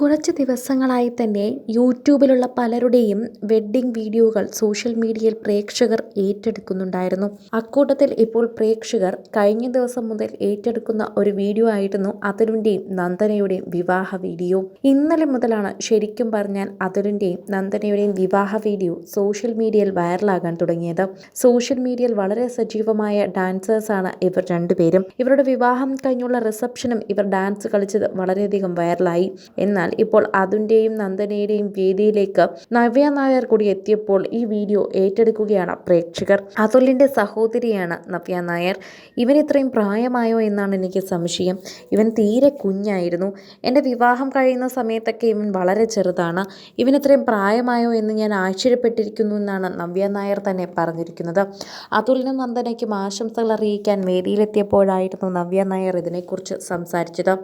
കുറച്ച് ദിവസങ്ങളായി തന്നെ യൂട്യൂബിലുള്ള പലരുടെയും വെഡ്ഡിംഗ് വീഡിയോകൾ സോഷ്യൽ മീഡിയയിൽ പ്രേക്ഷകർ ഏറ്റെടുക്കുന്നുണ്ടായിരുന്നു. അക്കൂട്ടത്തിൽ ഇപ്പോൾ പ്രേക്ഷകർ കഴിഞ്ഞ ദിവസം മുതൽ ഏറ്റെടുക്കുന്ന ഒരു വീഡിയോ ആയിരുന്നു അതിലിന്റെയും നന്ദനയുടെയും വിവാഹ വീഡിയോ. ഇന്നലെ മുതലാണ് ശരിക്കും പറഞ്ഞാൽ അതിലിന്റെയും നന്ദനയുടെയും വിവാഹ വീഡിയോ സോഷ്യൽ മീഡിയയിൽ വൈറലാകാൻ തുടങ്ങിയത്. സോഷ്യൽ മീഡിയയിൽ വളരെ സജീവമായ ഡാൻസേഴ്സാണ് ഇവർ രണ്ടുപേരും. ഇവരുടെ വിവാഹം കഴിഞ്ഞുള്ള റിസപ്ഷനും ഇവർ ഡാൻസ് കളിച്ചത് വളരെയധികം വൈറലായി. എന്നാൽ ഇപ്പോൾ അതുന്റെയും നന്ദനയുടെയും വേദിയിലേക്ക് നവ്യ നായർ കൂടി എത്തിയപ്പോൾ ഈ വീഡിയോ ഏറ്റെടുക്കുകയാണ് പ്രേക്ഷകർ. അതുലിന്റെ സഹോദരിയാണ് നവ്യ നായർ. ഇവൻ ഇത്രയും പ്രായമായോ എന്നാണ് എനിക്ക് സംശയം. ഇവൻ തീരെ കുഞ്ഞായിരുന്നു. എന്റെ വിവാഹം കഴിയുന്ന സമയത്തൊക്കെ ഇവൻ വളരെ ചെറുതാണ്. ഇവൻ ഇത്രയും പ്രായമായോ എന്ന് ഞാൻ ആശ്ചര്യപ്പെട്ടിരിക്കുന്നു എന്നാണ് നവ്യ നായർ തന്നെ പറഞ്ഞിരിക്കുന്നത്. അതുലിനും നന്ദനയ്ക്കും ആശംസകൾ അറിയിക്കാൻ വേദിയിലെത്തിയപ്പോഴായിരുന്നു നവ്യ നായർ ഇതിനെക്കുറിച്ച് സംസാരിച്ചത്.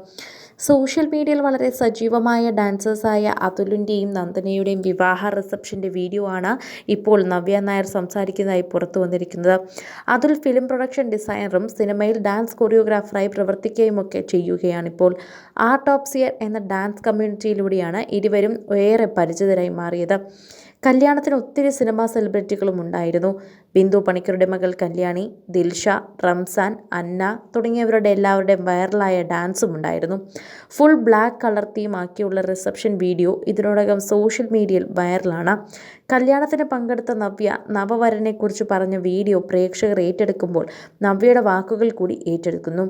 സോഷ്യൽ മീഡിയയിൽ വളരെ സജീവമായ ഡാൻസേഴ്സായ അതുലിന്റെയും നന്ദനയുടെയും വിവാഹ റിസപ്ഷന്റെ വീഡിയോ ആണ് ഇപ്പോൾ നവ്യ നായർ സംസാരിക്കുന്നതായി പുറത്തു വന്നിരിക്കുന്നത്. അതുൽ ഫിലിം പ്രൊഡക്ഷൻ ഡിസൈനറും സിനിമയിൽ ഡാൻസ് കൊറിയോഗ്രാഫറായി പ്രവർത്തിക്കുകയുമൊക്കെ ചെയ്യുകയാണിപ്പോൾ. ആർട്ട് ഓഫ് സിയർ എന്ന ഡാൻസ് കമ്മ്യൂണിറ്റിയിലൂടെയാണ് ഇരുവരും ഏറെ പരിചിതരായി മാറിയത്. കല്യാണത്തിന് ഒത്തിരി സിനിമാ സെലിബ്രിറ്റികളും ഉണ്ടായിരുന്നു. ബിന്ദു പണിക്കരുടെ മകൾ കല്യാണി ദിൽഷ റംസാൻ അന്ന തുടങ്ങിയവരുടെ എല്ലാവരുടെയും വൈറലായ ഡാൻസും ഉണ്ടായിരുന്നു. ഫുൾ ബ്ലാക്ക് കളർ തീം ആക്കിയുള്ള റിസപ്ഷൻ വീഡിയോ ഇതിനോടകം സോഷ്യൽ മീഡിയയിൽ വൈറലാണ്. കല്യാണത്തിന് പങ്കെടുത്ത നവ്യ നവവരനെക്കുറിച്ച് പറഞ്ഞ വീഡിയോ പ്രേക്ഷകർ ഏറ്റെടുക്കുമ്പോൾ നവ്യയുടെ വാക്കുകൾ കൂടി ഏറ്റെടുക്കുന്നു.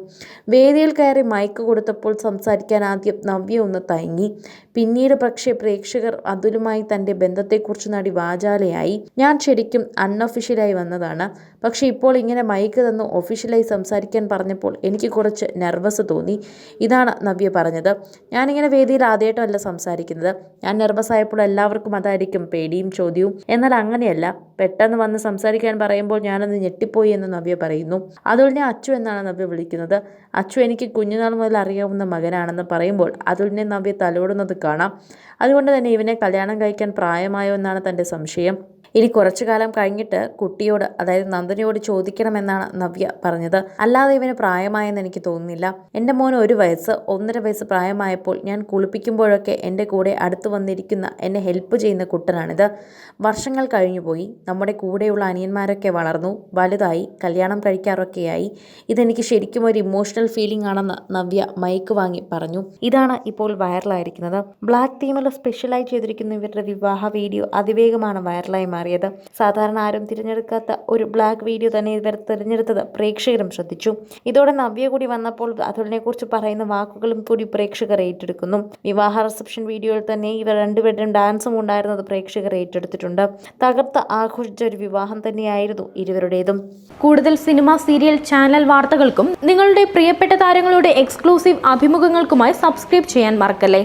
വേദിയിൽ കയറി മയക്ക് കൊടുത്തപ്പോൾ സംസാരിക്കാൻ ആദ്യം നവ്യ ഒന്ന് തയങ്ങി. പിന്നീട് പക്ഷേ പ്രേക്ഷകർ അതുലുമായി തന്റെ ബന്ധത്തെക്കുറിച്ച് നടി വാചാലയായി. ഞാൻ ശരിക്കും അൺഒഫീഷ്യലായി വന്നതാണ്. പക്ഷേ ഇപ്പോൾ ഇങ്ങനെ മൈക്ക് തന്നു ഒഫീഷ്യലായി സംസാരിക്കാൻ പറഞ്ഞപ്പോൾ എനിക്ക് കുറച്ച് നെർവസ് തോന്നി. ഇതാണ് നവ്യ പറഞ്ഞത്. ഞാനിങ്ങനെ വേദിയിൽ ആദ്യമായിട്ടല്ല സംസാരിക്കുന്നത്. ഞാൻ നെർവസ് ആയപ്പോൾ എല്ലാവർക്കും അതായിരിക്കും പേടിയും ചോദ്യവും. എന്നാൽ അങ്ങനെയല്ല. പെട്ടെന്ന് വന്ന് സംസാരിക്കാൻ പറയുമ്പോൾ ഞാനത് ഞെട്ടിപ്പോയി എന്ന് നവ്യ പറയുന്നു. അതുലിനെ അച്ചു എന്നാണ് നവ്യ വിളിക്കുന്നത്. അച്ചു എനിക്ക് കുഞ്ഞുനാൾ മുതൽ അറിയാവുന്ന മകനാണെന്ന് പറയുമ്പോൾ അതുലിനെ നവ്യ തലോടുന്നത് കാണാം. അതുകൊണ്ട് തന്നെ ഇവനെ കല്യാണം കഴിക്കാൻ പ്രായമായോ എന്നാണ് തന്റെ സംശയം. ഇനി കുറച്ചു കാലം കഴിഞ്ഞിട്ട് കുട്ടിയോട് അതായത് നന്ദനിയോട് ചോദിക്കണമെന്നാണ് നവ്യ പറഞ്ഞത്. അല്ലാതെ ഇവന് പ്രായമായെന്ന് എനിക്ക് തോന്നുന്നില്ല. എന്റെ മോൻ ഒരു വയസ്സ് ഒന്നര വയസ്സ് പ്രായമായപ്പോൾ ഞാൻ കുളിപ്പിക്കുമ്പോഴൊക്കെ എന്റെ കൂടെ അടുത്ത് വന്നിരിക്കുന്ന എന്നെ ഹെൽപ്പ് ചെയ്യുന്ന കുട്ടനാണിത്. വർഷങ്ങൾ കഴിഞ്ഞുപോയി നമ്മുടെ കൂടെയുള്ള അനിയന്മാരൊക്കെ വളർന്നു. വലുതായി കല്യാണം കഴിക്കാറൊക്കെയായി. ഇതെനിക്ക് ശരിക്കും ഒരു ഇമോഷണൽ ഫീലിംഗ് ആണെന്ന് നവ്യ മൈക്ക് വാങ്ങി പറഞ്ഞു. ഇതാണ് ഇപ്പോൾ വൈറലായിരിക്കുന്നത് ബ്ലാക്ക് തീമിൽ സ്പെഷ്യലായി ചെയ്തിരിക്കുന്ന ഇവരുടെ വിവാഹ വീഡിയോ അതിവേഗമാണ് വൈറലായി മാറിയത്. സാധാരണ ആരും തിരഞ്ഞെടുക്കാത്ത ഒരു ബ്ലാക്ക് വീഡിയോ തന്നെ ഇവർ തിരഞ്ഞെടുത്തത് പ്രേക്ഷകരും ശ്രദ്ധിച്ചു. ഇതോടെ നവ്യ കൂടി വന്നപ്പോൾ അതിനെക്കുറിച്ച് പറയുന്ന വാക്കുകളും കൂടി പ്രേക്ഷകർ ഏറ്റെടുക്കുന്നു. വിവാഹ റിസപ്ഷൻ വീഡിയോയിൽ തന്നെ ഇവർ രണ്ടുപേരുടെയും ഡാൻസും ഉണ്ടായിരുന്നത് പ്രേക്ഷകർ ഏറ്റെടുത്തിട്ടുണ്ട്. തകർത്ത് ആഘോഷിച്ച ഒരു വിവാഹം തന്നെയായിരുന്നു ഇരുവരുടേതും. കൂടുതൽ സിനിമ സീരിയൽ ചാനൽ വാർത്തകൾക്കും നിങ്ങളുടെ പ്രിയപ്പെട്ട താരങ്ങളുടെ എക്സ്ക്ലൂസീവ് അഭിമുഖങ്ങൾക്കുമായി സബ്സ്ക്രൈബ് ചെയ്യാൻ മറക്കല്ലേ?